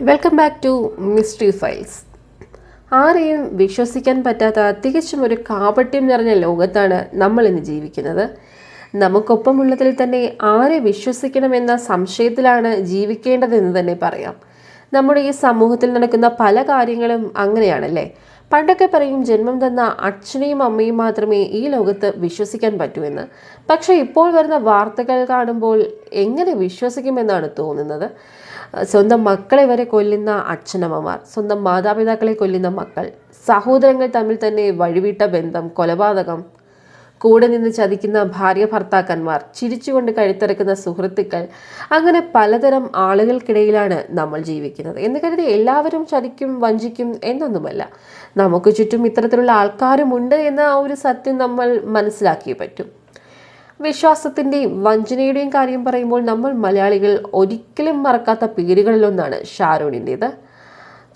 Welcome back to mystery files ആരെയും വിശ്വസിക്കാൻ പറ്റാത്ത തികച്ചും ഒരു കാപട്യം നിറഞ്ഞ ലോകത്താണ് നമ്മൾ ഇന്ന് ജീവിക്കുന്നത്. നമുക്കൊപ്പമുള്ളതിൽ തന്നെ ആരെ വിശ്വസിക്കണമെന്ന സംശയത്തിലാണ് ജീവിക്കേണ്ടതെന്ന് തന്നെ പറയാം. നമ്മുടെ ഈ സമൂഹത്തിൽ നടക്കുന്ന പല കാര്യങ്ങളും അങ്ങനെയാണല്ലേ? പണ്ടൊക്കെ പറയും ജന്മം തന്ന അച്ഛനെയും അമ്മയും മാത്രമേ ഈ ലോകത്ത് വിശ്വസിക്കാൻ പറ്റൂ എന്ന്. പക്ഷേ ഇപ്പോൾ വരുന്ന വാർത്തകൾ കാണുമ്പോൾ എങ്ങനെ വിശ്വസിക്കുമെന്നാണ് തോന്നുന്നത്. സ്വന്തം മക്കളെ വരെ കൊല്ലുന്ന അച്ഛനമ്മമാർ സ്വന്തം മാതാപിതാക്കളെ കൊല്ലുന്ന മക്കൾ സഹോദരങ്ങൾ തമ്മിൽ തന്നെ വഴിവിട്ട ബന്ധം കൊലപാതകം കൂടെ നിന്ന് ചതിക്കുന്ന ഭാര്യ ഭർത്താക്കന്മാർ ചിരിച്ചുകൊണ്ട് കഴുത്തിറക്കുന്ന സുഹൃത്തുക്കൾ അങ്ങനെ പലതരം ആളുകൾക്കിടയിലാണ് നമ്മൾ ജീവിക്കുന്നത്. എന്ന് കരുതി എല്ലാവരും ചതിക്കും വഞ്ചിക്കും എന്നൊന്നുമല്ല. നമുക്ക് ചുറ്റും ഇത്തരത്തിലുള്ള ആൾക്കാരുമുണ്ട് എന്ന ആ ഒരു സത്യം നമ്മൾ മനസ്സിലാക്കിയേ പറ്റും. വിശ്വാസത്തിന്റെയും വഞ്ചനയുടെയും കാര്യം പറയുമ്പോൾ നമ്മൾ മലയാളികൾ ഒരിക്കലും മറക്കാത്ത പേരുകളിലൊന്നാണ് ഷാരൂണിന്റേത്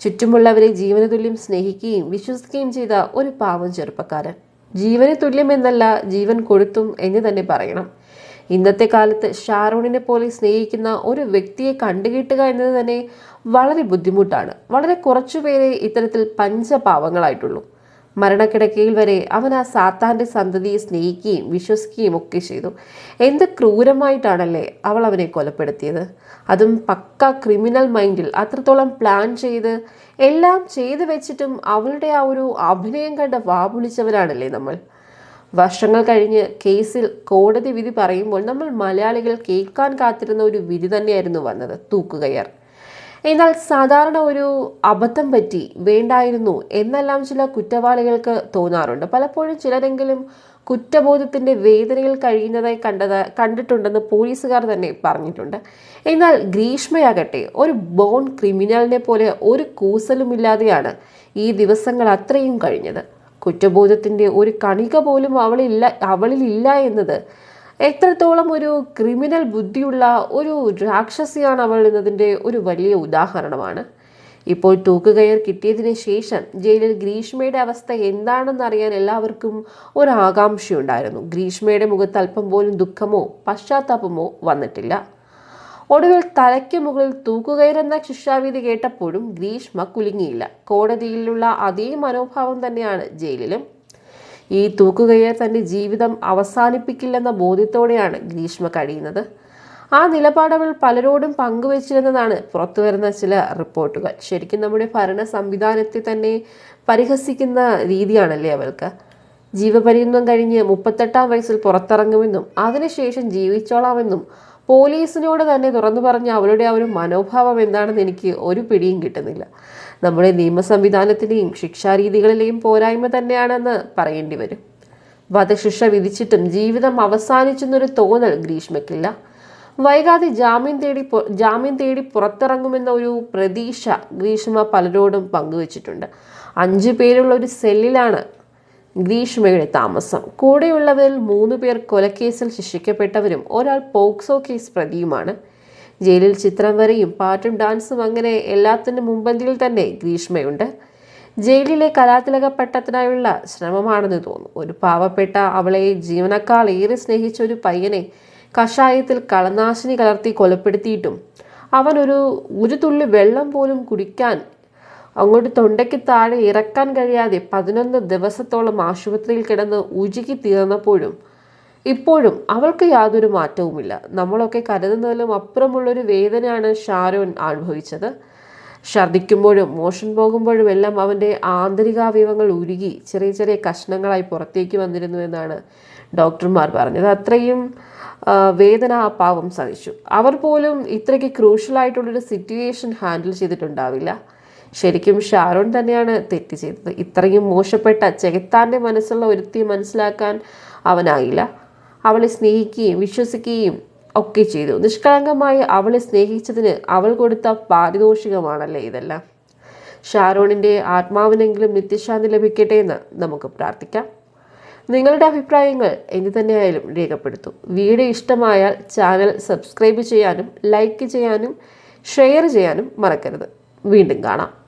ചുറ്റുമുള്ളവരെ ജീവനതുല്യം സ്നേഹിക്കുകയും വിശ്വസിക്കുകയും ചെയ്ത ഒരു പാവം ചെറുപ്പക്കാരൻ. ജീവന് തുല്യമെന്നല്ല ജീവൻ കൊടുത്തും എന്ന് തന്നെ പറയണം. ഇന്നത്തെ കാലത്ത് ഷാറൂണിനെ പോലെ സ്നേഹിക്കുന്ന ഒരു വ്യക്തിയെ കണ്ടുകിട്ടുക എന്നത് തന്നെ വളരെ ബുദ്ധിമുട്ടാണ്. വളരെ കുറച്ചുപേരെ ഇത്തരത്തിൽ പഞ്ചപാവങ്ങളായിട്ടുള്ളൂ. മരണക്കിടക്കയിൽ വരെ അവൻ ആ സാത്താന്റെ സന്തതിയെ സ്നേഹിക്കുകയും വിശ്വസിക്കുകയും ഒക്കെ ചെയ്തു. എന്ത് ക്രൂരമായിട്ടാണല്ലേ അവൾ അവനെ കൊലപ്പെടുത്തിയത്? അതും പക്ക ക്രിമിനൽ മൈൻഡിൽ അത്രത്തോളം പ്ലാൻ ചെയ്ത് എല്ലാം ചെയ്തു വെച്ചിട്ടും അവളുടെ ആ ഒരു അഭിനയം കണ്ട് വാപുളിച്ചവരാണല്ലേ നമ്മൾ. വർഷങ്ങൾ കഴിഞ്ഞ് കേസിൽ കോടതി വിധി പറയുമ്പോൾ നമ്മൾ മലയാളികൾ കേൾക്കാൻ കാത്തിരുന്ന ഒരു വിധി തന്നെയായിരുന്നു വന്നത്. തൂക്കുകയർ. എന്നാൽ സാധാരണ ഒരു അബദ്ധം പറ്റി വേണ്ടായിരുന്നു എന്നെല്ലാം ചില കുറ്റവാളികൾക്ക് തോന്നാറുണ്ട്. പലപ്പോഴും ചിലരെങ്കിലും കുറ്റബോധത്തിന്റെ വേദനയിൽ കഴിയുന്നതായി കണ്ടത് കണ്ടിട്ടുണ്ടെന്ന് പോലീസുകാർ തന്നെ പറഞ്ഞിട്ടുണ്ട്. എന്നാൽ ഗ്രീഷ്മയാകട്ടെ ഒരു ബോൺ ക്രിമിനലിനെ പോലെ ഒരു കൂസലുമില്ലാതെയാണ് ഈ ദിവസങ്ങൾ അത്രയും കഴിഞ്ഞത്. കുറ്റബോധത്തിന്റെ ഒരു കണിക പോലും അവളില്ല അവളിലില്ല എന്നത് എത്രത്തോളം ഒരു ക്രിമിനൽ ബുദ്ധിയുള്ള ഒരു രാക്ഷസിയാണ് അവൾ എന്നതിന്റെ ഒരു വലിയ ഉദാഹരണമാണ്. ഇപ്പോൾ തൂക്കുകയർ കിട്ടിയതിന് ശേഷം ജയിലിൽ ഗ്രീഷ്മയുടെ അവസ്ഥ എന്താണെന്ന് അറിയാൻ എല്ലാവർക്കും ഒരു ആകാംക്ഷയുണ്ടായിരുന്നു. ഗ്രീഷ്മയുടെ മുഖത്ത് അല്പം പോലും ദുഃഖമോ പശ്ചാത്താപമോ വന്നിട്ടില്ല. ഒടുവിൽ തലയ്ക്ക് മുകളിൽ തൂക്കുകയറെന്ന ശിക്ഷാവിധി കേട്ടപ്പോഴും ഗ്രീഷ്മ കുലുങ്ങിയില്ല. കോടതിയിലുള്ള അതേ മനോഭാവം തന്നെയാണ് ജയിലിലും. ഈ തൂക്കുകയർ തന്റെ ജീവിതം അവസാനിപ്പിക്കില്ലെന്ന ബോധ്യത്തോടെയാണ് ഗ്രീഷ്മ കഴിയുന്നത്. ആ നിലപാടവൾ പലരോടും പങ്കുവച്ചിരുന്നതാണ് പുറത്തുവരുന്ന ചില റിപ്പോർട്ടുകൾ. ശരിക്കും നമ്മുടെ ഭരണ സംവിധാനത്തെ തന്നെ പരിഹസിക്കുന്ന രീതിയാണല്ലേ അവൾക്ക്? ജീവപര്യന്തം കഴിഞ്ഞ് മുപ്പത്തെട്ടാം വയസ്സിൽ പുറത്തിറങ്ങുമെന്നും അതിനുശേഷം ജീവിച്ചോളാമെന്നും പോലീസിനോട് തന്നെ തുറന്നു പറഞ്ഞ അവരുടെ ആ ഒരു മനോഭാവം എന്താണെന്ന് എനിക്ക് ഒരു പിടിയും കിട്ടുന്നില്ല. നമ്മുടെ നിയമ സംവിധാനത്തിലെയും ശിക്ഷാരീതികളിലെയും പോരായ്മ തന്നെയാണെന്ന് പറയേണ്ടി വരും. വധശിക്ഷ വിധിച്ചിട്ടും ജീവിതം അവസാനിച്ചെന്നൊരു തോന്നൽ ഗ്രീഷ്മയ്ക്കില്ല. വൈകാതെ ജാമ്യം തേടി ജാമ്യം തേടി പുറത്തിറങ്ങുമെന്ന ഒരു പ്രതീക്ഷ ഗ്രീഷ്മ പലരോടും പങ്കുവച്ചിട്ടുണ്ട്. അഞ്ചു പേരുള്ള ഒരു സെല്ലിലാണ് ഗ്രീഷ്മയുടെ താമസം. കൂടെയുള്ളവരിൽ മൂന്ന് പേർ കൊലക്കേസിൽ ശിക്ഷിക്കപ്പെട്ടവരും ഒരാൾ പോക്സോ കേസ് പ്രതിയുമാണ്. ജയിലിൽ ചിത്രം വരെയും പാട്ടും ഡാൻസും അങ്ങനെ എല്ലാത്തിനും മുമ്പന്തിയിൽ തന്നെ ഗ്രീഷ്മയുണ്ട്. ജയിലിലെ കലാതിലക പട്ടത്തിനായുള്ള ശ്രമമാണെന്ന് തോന്നുന്നു. ഒരു പാവപ്പെട്ട അവളെ ജീവനക്കാൾ ഏറെ സ്നേഹിച്ച ഒരു പയ്യനെ കഷായത്തിൽ കളനാശിനി കലർത്തി കൊലപ്പെടുത്തിയിട്ടും അവൻ ഒരു ഒരു തുള്ളി വെള്ളം പോലും കുടിക്കാൻ അങ്ങോട്ട് തൊണ്ടയ്ക്ക് താഴെ ഇറക്കാൻ കഴിയാതെ പതിനൊന്ന് ദിവസത്തോളം ആശുപത്രിയിൽ കിടന്ന് ഉചുക്കി തീർന്നപ്പോഴും ഇപ്പോഴും അവൾക്ക് യാതൊരു മാറ്റവുമില്ല. നമ്മളൊക്കെ കരുതുന്നതിലും അപ്പുറമുള്ളൊരു വേദനയാണ് ഷാരോൻ അനുഭവിച്ചത്. ഛർദ്ദിക്കുമ്പോഴും മോഷൻ പോകുമ്പോഴും എല്ലാം അവന്റെ ആന്തരികാവയവങ്ങൾ ഉരുകി ചെറിയ ചെറിയ കഷ്ണങ്ങളായി പുറത്തേക്ക് വന്നിരുന്നു എന്നാണ് ഡോക്ടർമാർ പറഞ്ഞത്. അത്രയും വേദന ആ പാവം സഹിച്ചു. അവർ പോലും ഇത്രയ്ക്ക് ക്രൂഷ്യലായിട്ടുള്ളൊരു സിറ്റുവേഷൻ ഹാൻഡിൽ ചെയ്തിട്ടുണ്ടാവില്ല. ശരിക്കും ഷാരോൺ തന്നെയാണ് തെറ്റ് ചെയ്തത്. ഇത്രയും മോശപ്പെട്ട ചെകുത്താന്റെ മനസ്സുള്ള ഒരുത്തി മനസ്സിലാക്കാൻ അവനായില്ല. അവളെ സ്നേഹിക്കുകയും വിശ്വസിക്കുകയും ഒക്കെ ചെയ്തു. നിഷ്കളങ്കമായി അവളെ സ്നേഹിച്ചതിന് അവൾ കൊടുത്ത പാരിതോഷികമാണല്ലേ ഇതെല്ലാം? ഷാരോണിന്റെ ആത്മാവിനെങ്കിലും നിത്യശാന്തി ലഭിക്കട്ടെ എന്ന് നമുക്ക് പ്രാർത്ഥിക്കാം. നിങ്ങളുടെ അഭിപ്രായങ്ങൾ എന്തു തന്നെയായാലും രേഖപ്പെടുത്തും. വീഡിയോ ഇഷ്ടമായാൽ ചാനൽ സബ്സ്ക്രൈബ് ചെയ്യാനും ലൈക്ക് ചെയ്യാനും ഷെയർ ചെയ്യാനും മറക്കരുത്. വീണ്ടും കാണാം.